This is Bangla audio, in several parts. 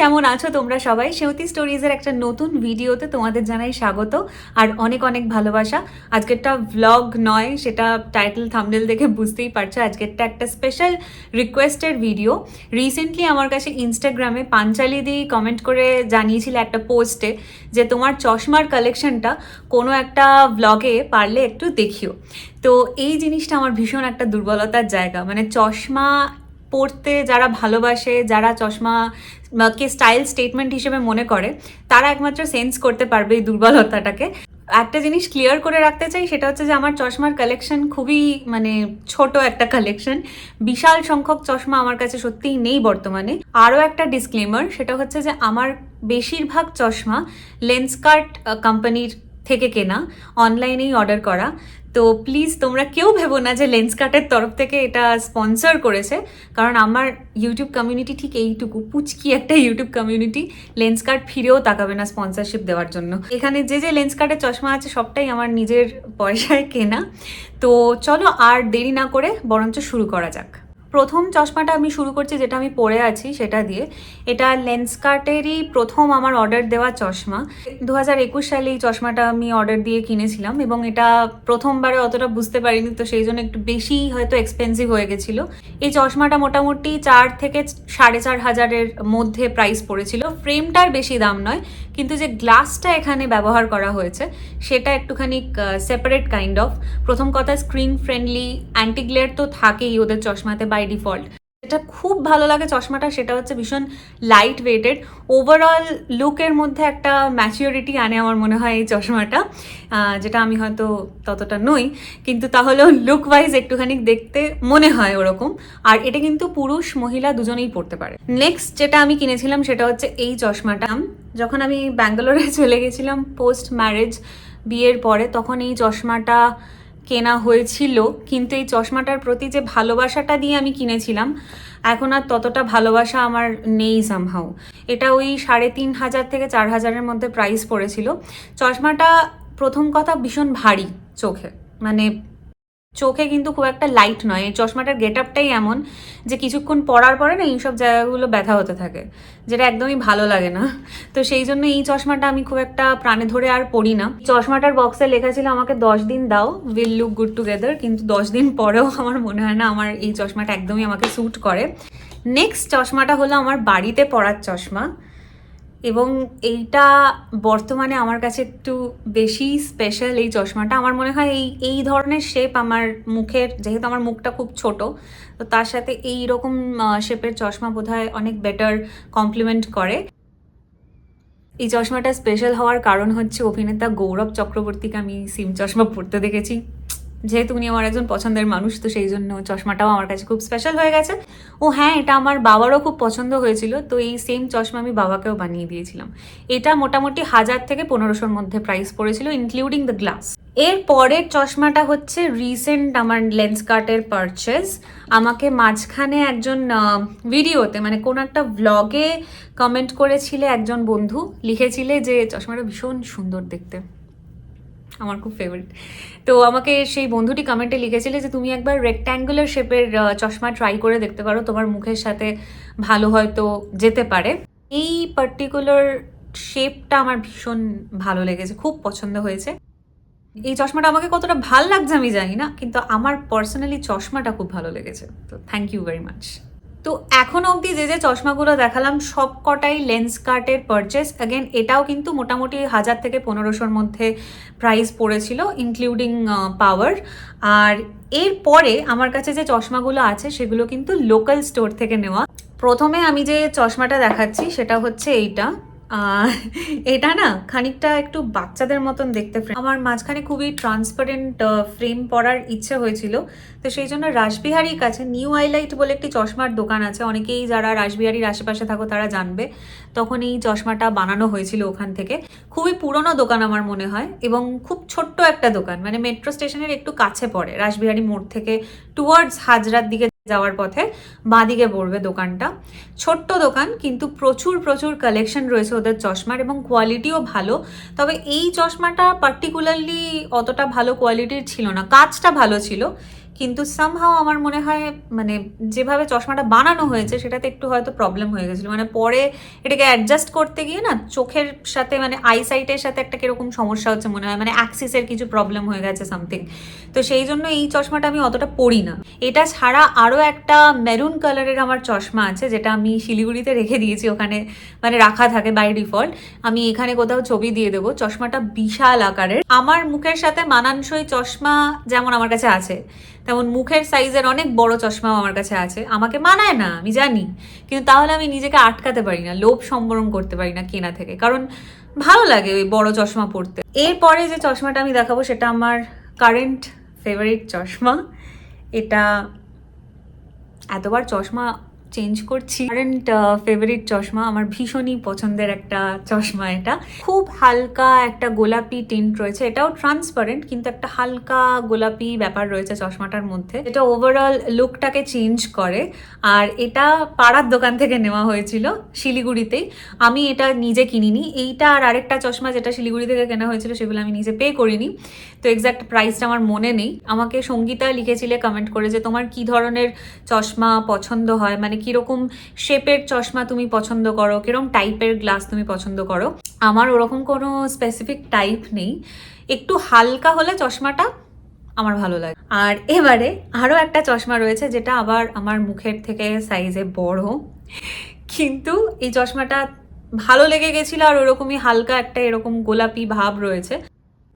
কেমন আছো তোমরা সবাই? সেউতি স্টোরিজের একটা নতুন ভিডিওতে তোমাদের জানাই স্বাগত আর অনেক অনেক ভালোবাসা। আজকেরটা ভ্লগ নয়, সেটা টাইটেল থামনেল দেখে বুঝতেই পারছ। আজকেরটা একটা স্পেশাল রিকোয়েস্টেড ভিডিও রিসেন্টলি আমার কাছে ইনস্টাগ্রামে পাঞ্চালি দি কমেন্ট করে জানিয়েছিল একটা পোস্টে যে তোমার চশমার কালেকশনটা কোনো একটা ভ্লগে পারলে একটু দেখিও। তো এই জিনিসটা আমার ভীষণ একটা দুর্বলতার জায়গা। মানে চশমা পড়তে যারা ভালোবাসে, যারা চশমা কে স্টাইল স্টেটমেন্ট হিসেবে মনে করে, তারা একমাত্র সেন্স করতে পারবে এই দুর্বলতাটাকে। একটা জিনিস ক্লিয়ার করে রাখতে চাই, সেটা হচ্ছে যে আমার চশমার কালেকশন খুবই মানে ছোট একটা কালেকশন বিশাল সংখ্যক চশমা আমার কাছে সত্যিই নেই বর্তমানে। আরও একটা ডিসক্লেমার সেটা হচ্ছে যে আমার বেশিরভাগ চশমা লেন্সকার্ট কোম্পানির থেকে কেনা অনলাইনেই অর্ডার করা। তো প্লিজ তোমরা কেউ ভেবো না যে লেন্স লেন্সকার্টের তরফ থেকে এটা স্পন্সর করেছে। কারণ আমার ইউটিউব কমিউনিটি ঠিক এইটুকু, পুচকি একটা ইউটিউব কমিউনিটি লেন্স লেন্সকার্ট ফিরেও তাকাবে না স্পন্সরশিপ দেওয়ার জন্য। এখানে যে যে লেন্স লেন্সকার্টের চশমা আছে সবটাই আমার নিজের পয়সায় কেনা। তো চলো আর দেরি না করে বরঞ্চ শুরু করা যাক। প্রথম চশমাটা আমি শুরু করছি, যেটা আমি পরে আছি সেটা দিয়ে। এটা লেন্সকার্টেরই প্রথম আমার অর্ডার দেওয়া চশমা। দু হাজার একুশ সালে এই চশমাটা আমি অর্ডার দিয়ে কিনেছিলাম এবং এটা প্রথমবারে অতটা বুঝতে পারিনি, তো সেই জন্য একটু বেশি হয়তো এক্সপেন্সিভ হয়ে গেছিল। এই চশমাটা মোটামুটি চার থেকে সাড়ে চার হাজারের মধ্যে প্রাইস পড়েছিল। ফ্রেমটার বেশি দাম নয়, কিন্তু যে গ্লাসটা এখানে ব্যবহার করা হয়েছে, সেটা একটুখানি সেপারেট কাইন্ড অফ প্রথম কথা স্ক্রিন ফ্রেন্ডলি অ্যান্টি গ্লেয়ার তো থাকেই ওদের চশমাতে বাই ডিফল্ট যেটা খুব ভালো লাগে চশমাটা, সেটা হচ্ছে ভীষণ লাইট ওয়েটেড ওভারঅল লুকের মধ্যে একটা ম্যাচিওরিটি আনে আমার মনে হয় এই চশমাটা যেটা আমি হয়তো ততটা নই, কিন্তু তাহলেও লুক ওয়াইজ একটুখানি দেখতে মনে হয় ওরকম। আর এটা কিন্তু পুরুষ, মহিলা দুজনেই পড়তে পারে। নেক্সট যেটা আমি কিনেছিলাম, সেটা হচ্ছে এই চশমাটা। যখন আমি ব্যাঙ্গালোরে চলে গেছিলাম পোস্ট ম্যারেজ বিয়ের পরে, তখন এই চশমাটা কেনা হয়েছিল, কিন্তু এই চশমাটার প্রতি যে ভালোবাসাটা দিয়ে আমি কিনেছিলাম, এখন আর ততটা ভালোবাসা আমার নেই সামহাও এটা ওই সাড়ে তিন হাজার থেকে চার হাজারের মধ্যে প্রাইস পড়েছিল। চশমাটা প্রথম কথা ভীষণ ভারী চোখে মানে চোখে কিন্তু খুব একটা লাইট নয়। এই চশমাটার গেট আপটাই এমন যে কিছুক্ষণ পরার পরে না এইসব জায়গাগুলো ব্যথা হতে থাকে, যেটা একদমই ভালো লাগে না। তো সেই জন্য এই চশমাটা আমি খুব একটা প্রাণে ধরে আর পড়ি না। চশমাটার বক্সে লেখা ছিল, আমাকে দশ দিন দাও উইল লুক গুড টুগেদার কিন্তু দশ দিন পরেও আমার মনে হয় না আমার এই চশমাটা একদমই আমাকে স্যুট করে। নেক্সট চশমাটা হলো আমার বাড়িতে পরার চশমা। এবং এইটা বর্তমানে আমার কাছে একটু বেশি স্পেশাল এই চশমাটা। আমার মনে হয় এই এই ধরনের শেপ আমার মুখের, যেহেতু আমার মুখটা খুব ছোট, তো তার সাথে এই রকম শেপের চশমা বোধহয় অনেক বেটার কমপ্লিমেন্ট করে। এই চশমাটা স্পেশাল হওয়ার কারণ হচ্ছে অভিনেতা গৌরব চক্রবর্তীকে আমি সিম চশমা পরতে দেখেছি। যেহেতু উনি আমার একজন পছন্দের মানুষ, তো সেই জন্য চশমাটাও আমার কাছে খুব স্পেশাল হয়ে গেছে। ও হ্যাঁ এটা আমার বাবারও খুব পছন্দ হয়েছিল, তো এই সেম চশমা আমি বাবাকেও বানিয়ে দিয়েছিলাম। এটা মোটামুটি হাজার থেকে পনেরোশোর মধ্যে প্রাইস পড়েছিল ইনক্লুডিং দ্য গ্লাস এর পরের চশমাটা হচ্ছে রিসেন্ট আমার লেন্স কার্টের পারচেস আমাকে মাঝখানে একজন ভিডিওতে মানে কোনো একটা ব্লগে কমেন্ট করেছিলে একজন বন্ধু, লিখেছিলে যে, চশমাটা ভীষণ সুন্দর দেখতে। আমার খুব ফেভারিট তো আমাকে সেই বন্ধুটি কমেন্টে লিখেছিলে যে, তুমি একবার রেক্ট্যাঙ্গুলার শেপের চশমা ট্রাই করে দেখতে পারো, তোমার মুখের সাথে ভালো হয়তো যেতে পারে। এই পার্টিকুলার শেপটা আমার ভীষণ ভালো লেগেছে, খুব পছন্দ হয়েছে। এই চশমাটা আমাকে কতটা ভালো লাগছে আমি জানি না, কিন্তু আমার পার্সোনালি চশমাটা খুব ভালো লেগেছে। তো থ্যাংক ইউ ভেরি মাচ তো এখন অবধি যে যে চশমাগুলো দেখালাম, সব কটাই লেন্স কার্টের পারচেস অ্যাগেন এটাও কিন্তু মোটামুটি হাজার থেকে পনেরোশোর মধ্যে প্রাইস পড়েছিল ইনক্লুডিং পাওয়ার আর এরপরে আমার কাছে যে চশমাগুলো আছে, সেগুলো কিন্তু লোকাল স্টোর থেকে নেওয়া। প্রথমে আমি যে চশমাটা দেখাচ্ছি, সেটা হচ্ছে এইটা। এটা না খানিকটা একটু বাচ্চাদের মতন দেখতে। আমার মাঝখানে খুবই ট্রান্সপারেন্ট ফ্রেম পরার ইচ্ছে হয়েছিল। তো সেই জন্য রাসবিহারির কাছে নিউ আইলাইট বলে একটি চশমার দোকান আছে। অনেকেই যারা রাসবিহারির আশেপাশে থাকো তারা জানবে। তখন এই চশমাটা বানানো হয়েছিল ওখান থেকে। খুবই পুরনো দোকান আমার মনে হয় এবং খুব ছোট্ট একটা দোকান। মানে মেট্রো স্টেশনের একটু কাছে পড়ে। রাসবিহারি মোড় থেকে টুয়ার্ডস হাজরার দিকে যাওয়ার পথে বাঁদিকে পড়বে দোকানটা। ছোট্ট দোকান, কিন্তু প্রচুর প্রচুর কালেকশন রয়েছে ওদের চশমার এবং কোয়ালিটিও ভালো। তবে এই চশমাটা পার্টিকুলারলি অতটা ভালো কোয়ালিটির ছিল না, কাজটা ভালো ছিল। কিন্তু সামহাও আমার মনে হয় মানে যেভাবে চশমাটা বানানো হয়েছে, সেটাতে একটু হয়তো প্রবলেম হয়ে গেছিল। মানে পরে এটাকে অ্যাডজাস্ট করতে গিয়ে না, চোখের সাথে মানে আইসাইটের সাথে একটা কীরকম সমস্যা হচ্ছে মনে হয়। মানে অ্যাক্সিসের কিছু প্রবলেম হয়ে গেছে সামথিং তো সেই জন্য এই চশমাটা আমি অতটা পরি না। এটা ছাড়া আরও একটা মেরুন কালারের আমার চশমা আছে, যেটা আমি শিলিগুড়িতে রেখে দিয়েছি ওখানে মানে রাখা থাকে বাই ডিফল্ট আমি এখানে কোথাও ছবি দিয়ে দেবো। চশমাটা বিশাল আকারের। আমার মুখের সাথে মানানসই চশমা যেমন আমার কাছে আছে তেমন মুখের সাইজের অনেক বড় চশমাও আমার কাছে আছে। আমাকে মানায় না, আমি জানি। কিন্তু তাহলে আমি নিজেকে আটকাতে পারি না, লোভ সম্বরণ করতে পারি না কেনা থেকে। কারণ ভালো লাগে ওই বড় চশমা পরতে। এরপরে যে চশমাটা আমি দেখাবো সেটা আমার কারেন্ট ফেভারিট চশমা। এটা এতবার চশমা চেঞ্জ করছি। কারেন্ট ফেভারিট চশমা, আমার ভীষণই পছন্দের একটা চশমা এটা। খুব হালকা একটা গোলাপি টিন্ট রয়েছে। এটাও ট্রান্সপারেন্ট কিন্তু একটা হালকা গোলাপি ব্যাপার রয়েছে চশমাটার মধ্যে। এটা ওভারঅল লুকটাকে চেঞ্জ করে। আর এটা পাড়ার দোকান থেকে নেওয়া হয়েছিল শিলিগুড়িতেই। আমি এটা নিজে কিনিনি। এইটা আর আরেকটা চশমা যেটা শিলিগুড়ি থেকে কেনা হয়েছিল, সেগুলো আমি নিজে পে করিনি। তো এক্স্যাক্ট প্রাইসটা আমার মনে নেই। আমাকে সঙ্গীতা লিখেছিলে কমেন্ট করে যে, তোমার কি ধরনের চশমা পছন্দ হয়? মানে কীরকম শেপের চশমা তুমি পছন্দ করো, কীরকম টাইপের গ্লাস তুমি পছন্দ করো, আমার ওরকম কোনো স্পেসিফিক টাইপ নেই। একটু হালকা হলে চশমাটা আমার ভালো লাগে। আর এবারে আরও একটা চশমা রয়েছে যেটা আবার আমার মুখের থেকে সাইজে বড়। কিন্তু এই চশমাটা ভালো লেগে গেছিল আর ওরকমই হালকা একটা এরকম গোলাপি ভাব রয়েছে।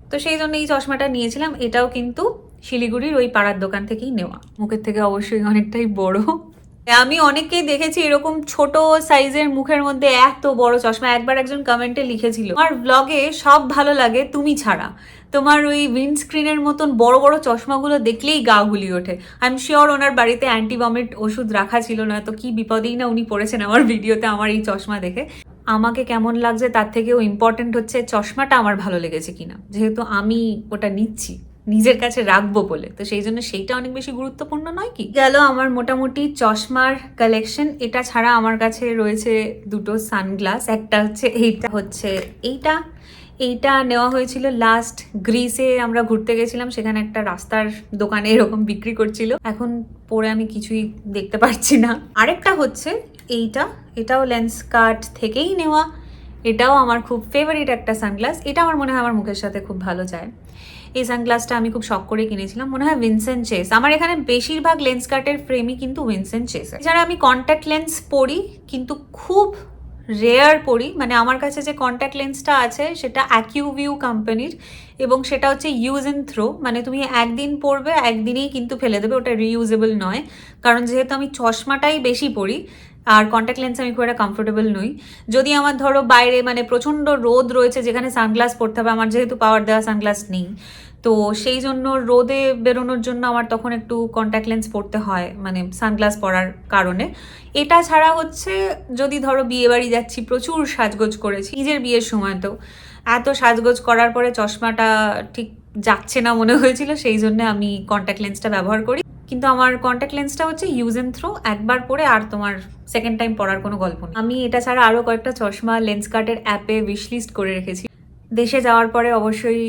তো সেই জন্য এই চশমাটা নিয়েছিলাম। এটাও কিন্তু শিলিগুড়ির ওই পাড়ার দোকান থেকেই নেওয়া। মুখের থেকে অবশ্যই অনেকটাই বড়। আমি অনেককেই দেখেছি এরকম ছোট সাইজের মুখের মধ্যে এত বড় চশমা। একবার একজন কমেন্টে লিখেছিল আমার ব্লগে সব ভালো লাগে, তুমি ছাড়া। তোমার ওই উইন্ডস্ক্রিনের মতন বড় বড় চশমাগুলো দেখলেই গা গুলি ওঠে। আই এম শিওর ওনার বাড়িতে অ্যান্টিবমিট ওষুধ রাখা ছিল না, তো কি বিপদেই না উনি পড়েছেন আমার ভিডিওতে আমার এই চশমা দেখে। আমাকে কেমন লাগছে তার থেকেও ইম্পর্টেন্ট হচ্ছে, চশমাটা আমার ভালো লেগেছে কিনা। যেহেতু আমি ওটা নিচ্ছি। নিজের কাছে রাখব বলে। তো সেই জন্য সেইটা অনেক বেশি গুরুত্বপূর্ণ নয় কি? গেল আমার মোটামুটি চশমার কালেকশন এটা ছাড়া আমার কাছে রয়েছে দুটো সানগ্লাস একটা হচ্ছে এইটা হচ্ছে এইটা। এইটা নেওয়া হয়েছিল লাস্ট গ্রিসে আমরা ঘুরতে গেছিলাম। সেখানে একটা রাস্তার দোকানে এরকম বিক্রি করছিল। এখন পরে আমি কিছুই দেখতে পাচ্ছি না। আরেকটা হচ্ছে এইটা। এটাও লেন্স কার্ট থেকেই নেওয়া। এটাও আমার খুব ফেভারিট একটা সানগ্লাস এটা আমার মনে হয় আমার মুখের সাথে খুব ভালো যায়। এই সানগ্লাসটা আমি খুব শখ করে কিনেছিলাম। মনে হয় উইনসেন্ট চেস আমার এখানে বেশিরভাগ লেন্স কার্টের ফ্রেমই কিন্তু উইনসেন্ট চেস এছাড়া আমি কন্ট্যাক্ট লেন্স পরি, কিন্তু খুব রেয়ার পরি। মানে আমার কাছে যে কন্ট্যাক্ট লেন্সটা আছে, সেটা অ্যাকিউভিউ কোম্পানির এবং সেটা হচ্ছে ইউজ অ্যান্ড থ্রো মানে তুমি একদিন পরবে, একদিনেই কিন্তু ফেলে দেবে। ওটা রিইউজেবল নয়। কারণ যেহেতু আমি চশমাটাই বেশি পরি আর কন্ট্যাক্ট লেন্স আমি খুব একটা কমফোর্টেবল নই। যদি আমার ধরো বাইরে মানে প্রচণ্ড রোদ রয়েছে, যেখানে সানগ্লাস পরতে হবে, আমার যেহেতু পাওয়ার দেওয়া সানগ্লাস নেই, তো সেই জন্য রোদে বেরোনোর জন্য আমার তখন একটু কন্ট্যাক্ট লেন্স পরতে হয় মানে সানগ্লাস পরার কারণে। এটা ছাড়া হচ্ছে যদি ধরো বিয়ে বাড়ি যাচ্ছি, প্রচুর সাজগোজ করেছি, নিজের বিয়ের সময় তো। এত সাজগোজ করার পরে চশমাটা ঠিক যাচ্ছে না মনে হয়েছিল, সেই জন্য আমি কন্ট্যাক্ট লেন্সটা ব্যবহার করি। কিন্তু আমার কন্ট্যাক্ট লেন্সটা হচ্ছে ইউজ অ্যান্ড থ্রো একবার পরে আর তোমার সেকেন্ড টাইম পড়ার কোনো গল্প নেই। আমি এটা ছাড়া আরও কয়েকটা চশমা লেন্স কার্টের অ্যাপে উইশলিস্ট করে রেখেছি। দেশে যাওয়ার পরে অবশ্যই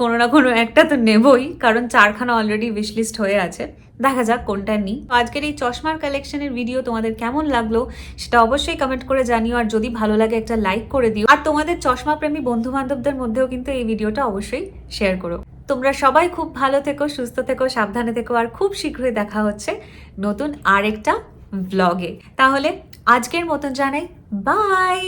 কোনো না কোনো একটা তো নেবই, কারণ চারখানা অলরেডি উইশলিস্ট হয়ে আছে। দেখা যাক কোনটা নিই। আজকের এই চশমার কালেকশনের ভিডিও তোমাদের কেমন লাগল সেটা অবশ্যই কমেন্ট করে জানিও, আর যদি ভালো লাগে একটা লাইক করে দিও। আর তোমাদের চশমা প্রেমী বন্ধু বান্ধবদের মধ্যেও কিন্তু এই ভিডিওটা অবশ্যই শেয়ার করো। তোমরা সবাই খুব ভালো থেকো, সুস্থ থেকো, সাবধানে থেকো আর খুব শীঘ্রই দেখা হচ্ছে নতুন আরেকটা ব্লগে তাহলে আজকের মতন জানাই বাই